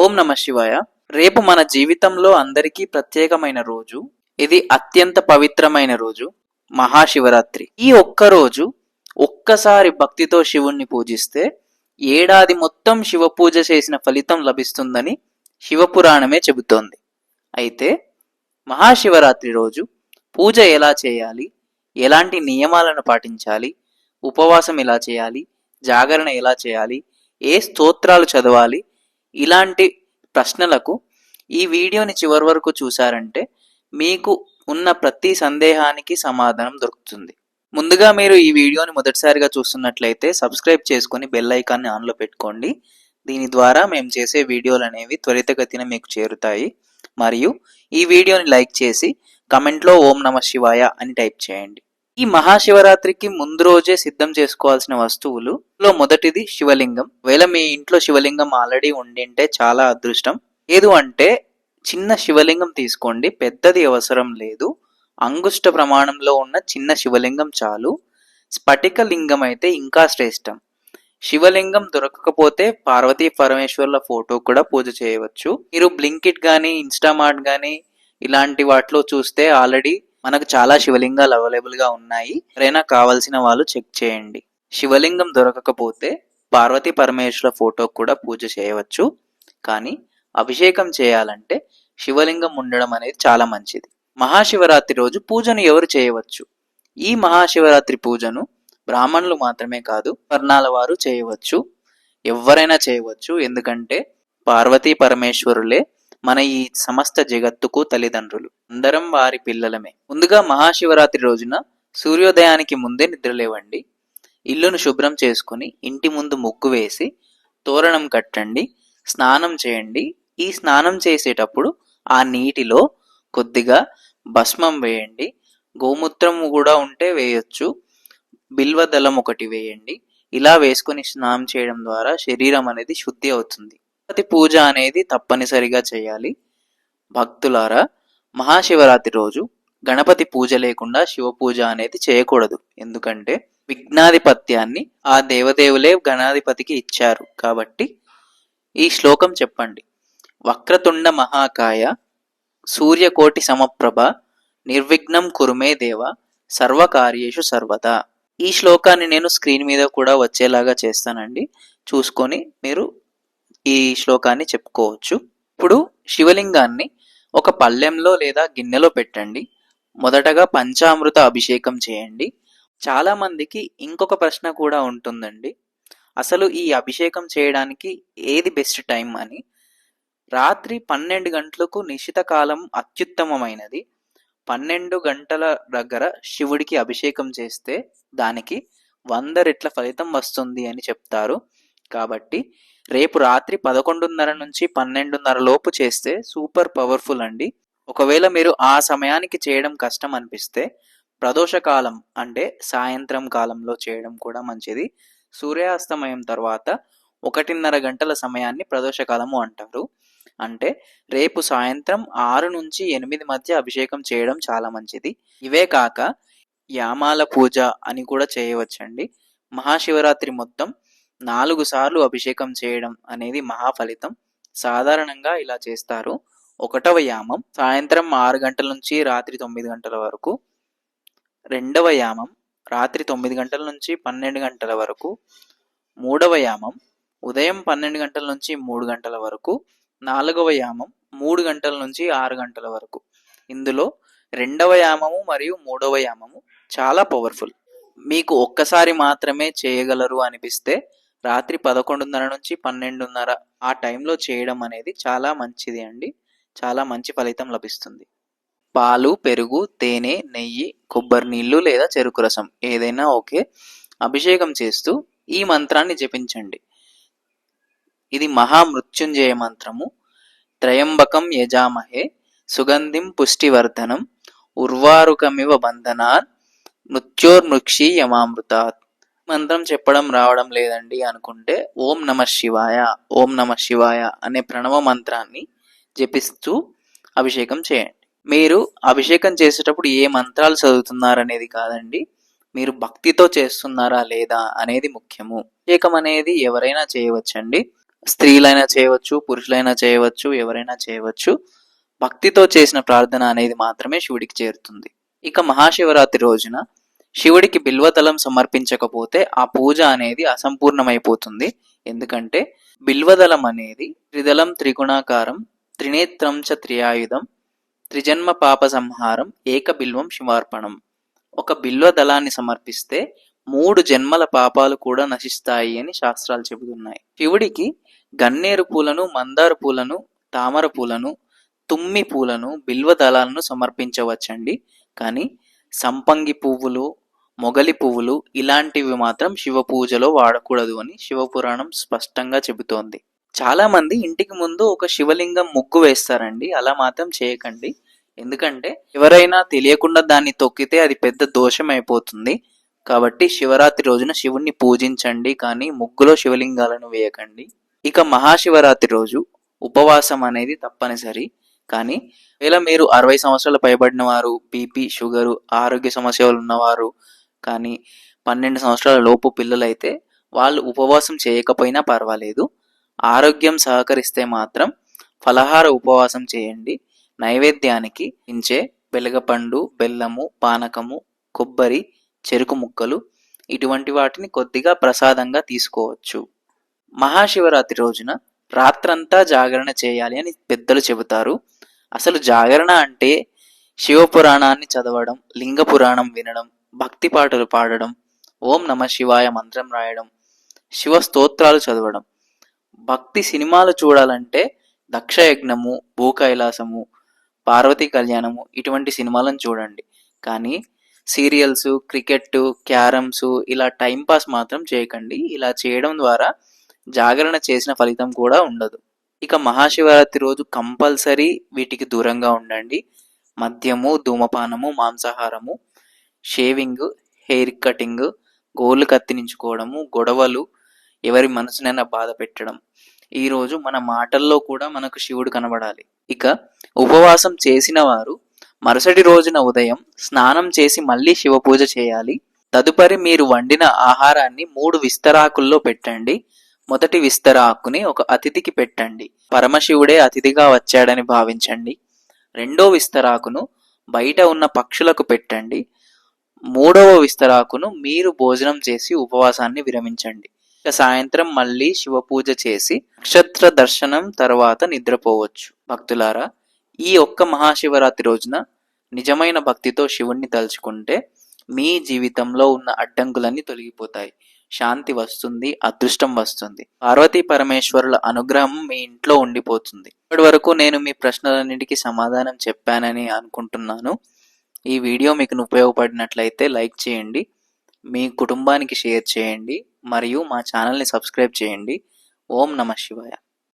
ఓం నమ శివాయ. రేపు మన జీవితంలో అందరికీ ప్రత్యేకమైన రోజు. ఇది అత్యంత పవిత్రమైన రోజు. మహాశివరాత్రి. ఈ ఒక్క రోజు ఒక్కసారి భక్తితో శివుణ్ణి పూజిస్తే ఏడాది మొత్తం శివ పూజ చేసిన ఫలితం లభిస్తుందని శివపురాణమే చెబుతోంది. అయితే మహాశివరాత్రి రోజు పూజ ఎలా చేయాలి? ఎలాంటి నియమాలను పాటించాలి? ఉపవాసం ఎలా చేయాలి? జాగరణ ఎలా చేయాలి? ఏ స్తోత్రాలు చదవాలి? ఇలాంటి ప్రశ్నలకు ఈ వీడియోని చివరి వరకు చూసారంటే మీకు ఉన్న ప్రతి సందేహానికి సమాధానం దొరుకుతుంది. ముందుగా మీరు ఈ వీడియోని మొదటిసారిగా చూస్తున్నట్లయితే సబ్స్క్రైబ్ చేసుకొని బెల్ ఐకాన్ని ఆన్లో పెట్టుకోండి. దీని ద్వారా మేము చేసే వీడియోలు అనేవి త్వరితగతిన మీకు చేరుతాయి. మరియు ఈ వీడియోని లైక్ చేసి కమెంట్లో ఓం నమ శివాయ అని టైప్ చేయండి. ఈ మహాశివరాత్రికి ముందు రోజే సిద్ధం చేసుకోవాల్సిన వస్తువులు లో మొదటిది శివలింగం. వేళ మీ ఇంట్లో శివలింగం ఆల్రెడీ ఉండింటే చాలా అదృష్టం. ఏదు అంటే చిన్న శివలింగం తీసుకోండి పెద్దది అవసరం లేదు. అంగుష్ట ప్రమాణంలో ఉన్న చిన్న శివలింగం చాలు. స్ఫటిక లింగం అయితే ఇంకా శ్రేష్టం. శివలింగం దొరకకపోతే పార్వతీ పరమేశ్వర్ల ఫోటో కూడా పూజ చేయవచ్చు. మీరు బ్లింకిట్ కానీ ఇన్స్టామార్ట్ కానీ ఇలాంటి వాటిలో చూస్తే ఆల్రెడీ మనకు చాలా శివలింగాలు అవైలబుల్గా ఉన్నాయి. ఎవరైనా కావాల్సిన వాళ్ళు చెక్ చేయండి. శివలింగం దొరకకపోతే పార్వతీ పరమేశ్వర ఫోటో కూడా పూజ చేయవచ్చు. కానీ అభిషేకం చేయాలంటే శివలింగం ఉండడం అనేది చాలా మంచిది. మహాశివరాత్రి రోజు పూజను ఎవరు చేయవచ్చు? ఈ మహాశివరాత్రి పూజను బ్రాహ్మణులు మాత్రమే కాదు వర్ణాల వారు చేయవచ్చు. ఎవరైనా చేయవచ్చు. ఎందుకంటే పార్వతీ పరమేశ్వరులే మన ఈ సమస్త జగత్తుకు తల్లిదండ్రులు. అందరం వారి పిల్లలమే. ముందుగా మహాశివరాత్రి రోజున సూర్యోదయానికి ముందే నిద్రలేవండి. ఇల్లును శుభ్రం చేసుకుని ఇంటి ముందు ముగ్గు వేసి తోరణం కట్టండి స్నానం చేయండి. ఈ స్నానం చేసేటప్పుడు ఆ నీటిలో కొద్దిగా భస్మం వేయండి. గోమూత్రం కూడా ఉంటే వేయొచ్చు. బిల్వదళం ఒకటి వేయండి. ఇలా వేసుకొని స్నానం చేయడం ద్వారా శరీరం అనేది శుద్ధి అవుతుంది. గణపతి పూజ అనేది తప్పనిసరిగా చేయాలి. భక్తులారా మహాశివరాత్రి రోజు గణపతి పూజ లేకుండా శివ పూజ అనేది చేయకూడదు. ఎందుకంటే విఘ్నాధిపత్యాన్ని ఆ దేవదేవులే గణాధిపతికి ఇచ్చారు. కాబట్టి ఈ శ్లోకం చెప్పండి. వక్రతుండ మహాకాయ సూర్యకోటి సమప్రభ నిర్విఘ్నం కురుమే దేవ సర్వకార్యేషు సర్వదా. ఈ శ్లోకాన్ని నేను స్క్రీన్ మీద కూడా వచ్చేలాగా చేస్తానండి. చూసుకొని మీరు ఈ శ్లోకాన్ని చెప్పుకోవచ్చు. ఇప్పుడు శివలింగాన్ని ఒక పళ్ళెంలో లేదా గిన్నెలో పెట్టండి. మొదటగా పంచామృత అభిషేకం చేయండి. చాలా మందికి ఇంకొక ప్రశ్న కూడా ఉంటుందండి. అసలు ఈ అభిషేకం చేయడానికి ఏది బెస్ట్ టైం అని. రాత్రి పన్నెండు గంటలకు నిశ్చిత కాలం అత్యుత్తమమైనది. పన్నెండు గంటల దగ్గర శివుడికి అభిషేకం చేస్తే దానికి వంద రెట్ల ఫలితం వస్తుంది అని చెప్తారు. కాబట్టి రేపు రాత్రి పదకొండున్నర నుంచి పన్నెండున్నర లోపు చేస్తే సూపర్ పవర్ఫుల్ అండి. ఒకవేళ మీరు ఆ సమయానికి చేయడం కష్టం అనిపిస్తే ప్రదోషకాలం అంటే సాయంత్రం కాలంలో చేయడం కూడా మంచిది. సూర్యాస్తమయం తర్వాత ఒకటిన్నర గంటల సమయాన్ని ప్రదోషకాలము అంటారు. అంటే రేపు సాయంత్రం ఆరు నుంచి ఎనిమిది మధ్య అభిషేకం చేయడం చాలా మంచిది. ఇవే కాక యామాల పూజ అని కూడా చేయవచ్చండి. మహాశివరాత్రి మొత్తం నాలుగు సార్లు అభిషేకం చేయడం అనేది మహాఫలితం. సాధారణంగా ఇలా చేస్తారు. ఒకటవ యామం సాయంత్రం ఆరు గంటల నుంచి రాత్రి తొమ్మిది గంటల వరకు. రెండవ యామం రాత్రి తొమ్మిది గంటల నుంచి పన్నెండు గంటల వరకు. మూడవ యామం ఉదయం పన్నెండు గంటల నుంచి మూడు గంటల వరకు. నాలుగవ యామం మూడు గంటల నుంచి ఆరు గంటల వరకు. ఇందులో రెండవ యామము మరియు మూడవ యామము చాలా పవర్ఫుల్ మీకు ఒక్కసారి మాత్రమే చేయగలరు అనిపిస్తే రాత్రి పదకొండున్నర నుంచి పన్నెండున్నర ఆ టైంలో చేయడం అనేది చాలా మంచిది అండి. చాలా మంచి ఫలితం లభిస్తుంది. పాలు పెరుగు తేనె నెయ్యి కొబ్బరి నీళ్ళు లేదా చెరుకు రసం ఏదైనా ఓకే. అభిషేకం చేస్తూ ఈ మంత్రాన్ని జపించండి. ఇది మహామృత్యుంజయ మంత్రము. త్రయంబకం యజామహే సుగంధిం పుష్టివర్ధనం. ఉర్వారుకమివ బంధనాత్ మృత్యోర్మృక్షి యమామృతాత్. మంత్రం చెప్పడం రావడం లేదండి అనుకుంటే ఓం నమ శివాయ ఓం నమ శివాయ అనే ప్రణవ మంత్రాన్ని జపిస్తూ అభిషేకం చేయండి. మీరు అభిషేకం చేసేటప్పుడు ఏ మంత్రాలు చదువుతున్నారనేది కాదండి మీరు భక్తితో చేస్తున్నారా లేదా అనేది ముఖ్యము. అభిషేకం అనేది ఎవరైనా చేయవచ్చండి. స్త్రీలైనా చేయవచ్చు పురుషులైనా చేయవచ్చు ఎవరైనా చేయవచ్చు. భక్తితో చేసిన ప్రార్థన అనేది మాత్రమే శివుడికి చేరుతుంది. ఇక మహాశివరాత్రి రోజున శివుడికి బిల్వదళం సమర్పించకపోతే ఆ పూజ అనేది అసంపూర్ణమైపోతుంది. ఎందుకంటే బిల్వదళం అనేది త్రిదళం త్రిగుణాకారం త్రినేత్రం చ త్రియాయుధం త్రిజన్మ పాప సంహారం ఏక బిల్వం శివార్పణం. ఒక బిల్వ దళాన్ని సమర్పిస్తే మూడు జన్మల పాపాలు కూడా నశిస్తాయి అని శాస్త్రాలు చెబుతున్నాయి. శివుడికి గన్నేరు పూలను మందార పూలను తామర పూలను తుమ్మి పూలను బిల్వ దళాలను సమర్పించవచ్చండి. కానీ సంపంగి పువ్వులు మొగలి పువ్వులు ఇలాంటివి మాత్రం శివ పూజలో వాడకూడదు అని శివపురాణం స్పష్టంగా చెబుతోంది. చాలా మంది ఇంటికి ముందు ఒక శివలింగం ముగ్గు వేస్తారండి. అలా మాత్రం చేయకండి. ఎందుకంటే ఎవరైనా తెలియకుండా దాన్ని తొక్కితే అది పెద్ద దోషం అయిపోతుంది. కాబట్టి శివరాత్రి రోజున శివుణ్ణి పూజించండి కానీ ముగ్గులో శివలింగాలను వేయకండి. ఇక మహాశివరాత్రి రోజు ఉపవాసం అనేది తప్పనిసరి. కానీ వేళ మీరు అరవై సంవత్సరాలు పైబడిన వారు బీపీ షుగరు ఆరోగ్య సమస్యలు ఉన్నవారు కానీ పన్నెండు సంవత్సరాల లోపు పిల్లలైతే వాళ్ళు ఉపవాసం చేయకపోయినా పర్వాలేదు. ఆరోగ్యం సహకరిస్తే మాత్రం ఫలహార ఉపవాసం చేయండి. నైవేద్యానికి ఇంచే వెలగపండు బెల్లము పానకము కొబ్బరి చెరుకు ముక్కలు ఇటువంటి వాటిని కొద్దిగా ప్రసాదంగా తీసుకోవచ్చు. మహాశివరాత్రి రోజున రాత్రంతా జాగరణ చేయాలి అని పెద్దలు చెబుతారు. అసలు జాగరణ అంటే శివపురాణాన్ని చదవడం లింగ పురాణం వినడం భక్తి పాటలు పాడడం ఓం నమ శివాయ మంత్రం రాయడం శివ స్తోత్రాలు చదవడం. భక్తి సినిమాలు చూడాలంటే దక్షయజ్ఞము భూకైలాసము పార్వతీ కళ్యాణము ఇటువంటి సినిమాలను చూడండి. కానీ సీరియల్స్ క్రికెట్ క్యారమ్స్ ఇలా టైంపాస్ మాత్రం చేయకండి. ఇలా చేయడం ద్వారా జాగరణ చేసిన ఫలితం కూడా ఉండదు. ఇక మహాశివరాత్రి రోజు కంపల్సరీ వీటికి దూరంగా ఉండండి. మద్యము ధూమపానము మాంసాహారము షేవింగ్ హెయిర్ కటింగ్ గోళ్ళు కత్తిరించుకోవడము గొడవలు ఎవరి మనసునైనా బాధ పెట్టడం. ఈరోజు మన మాటల్లో కూడా మనకు శివుడు కనబడాలి. ఇక ఉపవాసం చేసిన వారు మరుసటి రోజున ఉదయం స్నానం చేసి మళ్ళీ శివ పూజ చేయాలి. తదుపరి మీరు వండిన ఆహారాన్ని మూడు విస్తరాకుల్లో పెట్టండి. మొదటి విస్తరాకుని ఒక అతిథికి పెట్టండి. పరమశివుడే అతిథిగా వచ్చాడని భావించండి. రెండో విస్తరాకును బయట ఉన్న పక్షులకు పెట్టండి. మూడవ విస్తరాకును మీరు భోజనం చేసి ఉపవాసాన్ని విరమించండి. ఇక సాయంత్రం మళ్ళీ శివ పూజ చేసి నక్షత్ర దర్శనం తర్వాత నిద్రపోవచ్చు. భక్తులారా ఈ ఒక్క మహాశివరాత్రి రోజున నిజమైన భక్తితో శివుణ్ణి తలుచుకుంటే మీ జీవితంలో ఉన్న అడ్డంకులన్నీ తొలగిపోతాయి. శాంతి వస్తుంది అదృష్టం వస్తుంది. పార్వతీ పరమేశ్వరుల అనుగ్రహం మీ ఇంట్లో ఉండిపోతుంది. ఇప్పటి వరకు నేను మీ ప్రశ్నలన్నిటికీ సమాధానం చెప్పానని అనుకుంటున్నాను. ఈ వీడియో మీకు ఉపయోగపడినట్లయితే లైక్ చేయండి మీ కుటుంబానికి షేర్ చేయండి మరియు మా ఛానల్ని సబ్స్క్రైబ్ చేయండి. ఓం నమ శివాయ.